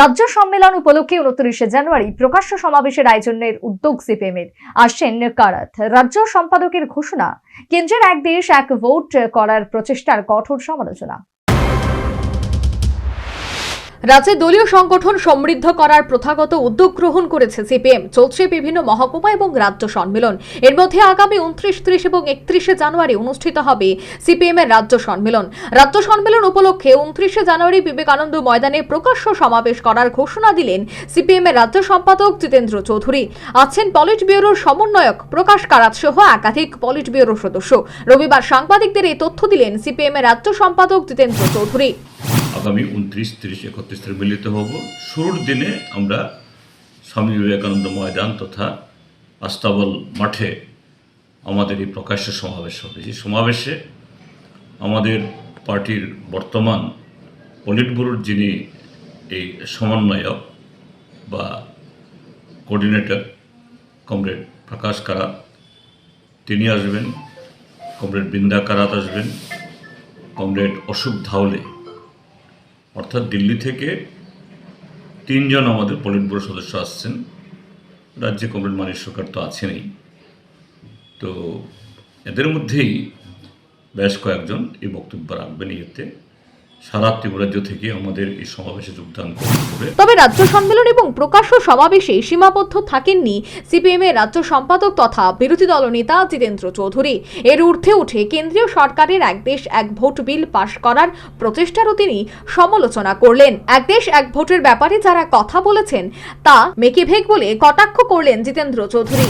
রাজ্য সম্মেলন উপলক্ষে উনত্রিশে জানুয়ারি প্রকাশ্য সমাবেশের আয়োজনের উদ্যোগ সিপিএম এর আসছেন কারাত। রাজ্য সম্পাদকের ঘোষণা, কেন্দ্রের এক দেশ এক ভোট করার প্রচেষ্টার কঠোর সমালোচনা। রাজ্যে দলীয় সংগঠন সমৃদ্ধ করার প্রথাগত উদ্যোগ গ্রহণ করেছে সিপিএম। চলছে বিভিন্ন মহকুমা এবং রাজ্য সম্মেলন। এর মধ্যে আগামী উনত্রিশ, ত্রিশ এবং একত্রিশে জানুয়ারি অনুষ্ঠিত হবে সিপিএম এর রাজ্য সম্মেলন। রাজ্য সম্মেলন উপলক্ষে উনত্রিশে জানুয়ারি বিবেকানন্দ ময়দানে প্রকাশ্য সমাবেশ করার ঘোষণা দিলেন সিপিএম এর রাজ্য সম্পাদক জিতেন্দ্র চৌধুরী। আছেন পলিট ব্যুরোর সমন্বয়ক প্রকাশ কারাত সহ একাধিক পলিট ব্যুরো সদস্য। রবিবার সাংবাদিকদের এই তথ্য দিলেন সিপিএম এর রাজ্য সম্পাদক জিতেন্দ্র চৌধুরী। আগামী উনত্রিশ, তিরিশ, একত্রিশ তারিখ মিলিত হব। শুরুর দিনে আমরা স্বামী বিবেকানন্দ ময়দান তথা আস্তাবল মাঠে আমাদের এই প্রকাশ্য সমাবেশ হবে। এই সমাবেশে আমাদের পার্টির বর্তমান পলিট ব্যুরোর যিনি এই সমন্বয়ক বা কোঅর্ডিনেটর, কমরেড প্রকাশ কারাত, তিনি আসবেন। কমরেড বৃন্দা কারাত আসবেন। কমরেড অশোক ধাওলে অর্থাৎ দিল্লি থেকে তিনজন আমাদের পলিট ব্যুরো সদস্য আসছেন। রাজ্যে কমরেড মানিক সরকার তো আছেনই। তো এদের মধ্যেই বেশ কয়েকজন এই বক্তব্য রাখবেন ইয়েতে। সারা ত্রিপুরাজ্য থেকে আমাদের এই সমাবেশে যোগদান তবে রাজ্য সম্মেলন এবং প্রকাশ্য সমাবেশে সীমাবদ্ধ থাকেননি সিপিএম এর রাজ্য সম্পাদক তথা বিরোধী দলনেতা জিতেন্দ্র চৌধুরী। এর ঊর্ধ্বে উঠে কেন্দ্রীয় সরকারের এক দেশ এক ভোট বিল পাশ করার প্রচেষ্টারও তিনি সমালোচনা করলেন। এক দেশ এক ভোটের ব্যাপারে যারা কথা বলেছেন তা মেকেভেগ বলে কটাক্ষ করলেন জিতেন্দ্র চৌধুরী।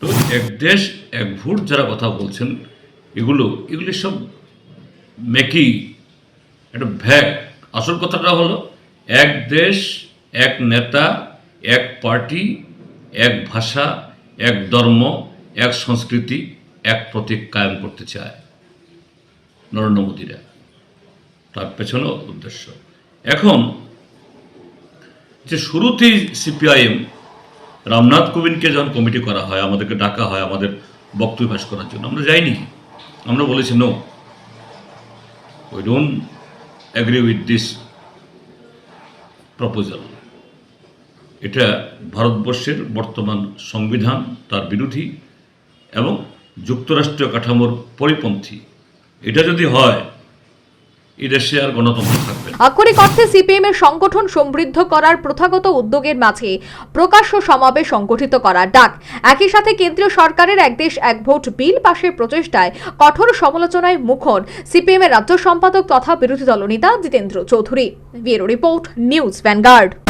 তো এক দেশ এক ভোট যারা কথা বলছেন এগুলো এগুলি সব মেকি একটা ভ্যাগ আসল কথাটা হলো, এক দেশ, এক নেতা, এক পার্টি, এক ভাষা, এক ধর্ম, এক সংস্কৃতি, এক প্রতীক কায়েম করতে চায় নরেন্দ্র মোদীরা। তার পেছনেও উদ্দেশ্য। এখন, যে শুরুতেই সিপিআইএম রামনাথ কোবিন্দকে যখন কমিটি করা হয়, আমাদেরকে ডাকা হয়, আমাদের বক্তব্য করার জন্য, আমরা যাইনি। আমরা বলেছি no we don't agree with this proposal এটা ভারতবর্ষের বর্তমান সংবিধান, তার বিরোধী এবং যুক্তরাষ্ট্রীয় কাঠামোর পরিপন্থী। এটা যদি হয় আক্ষরিক অর্থে সিপিএম এর সংগঠন সমৃদ্ধ করার প্রথাগত উদ্যোগের মাঝে প্রকাশ্য সমাবেশ সংগঠিত করার ডাক। একই সাথে কেন্দ্রীয় সরকারের এক দেশ এক ভোট বিল পাশের প্রচেষ্টায় কঠোর সমালোচনায় মুখর সিপিএম এর রাজ্য সম্পাদক তথা বিরোধী দলনেতা Jitendra Chowdhury. Bureau report, news vanguard.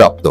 স্বীকৃতিপ্রাপ্ত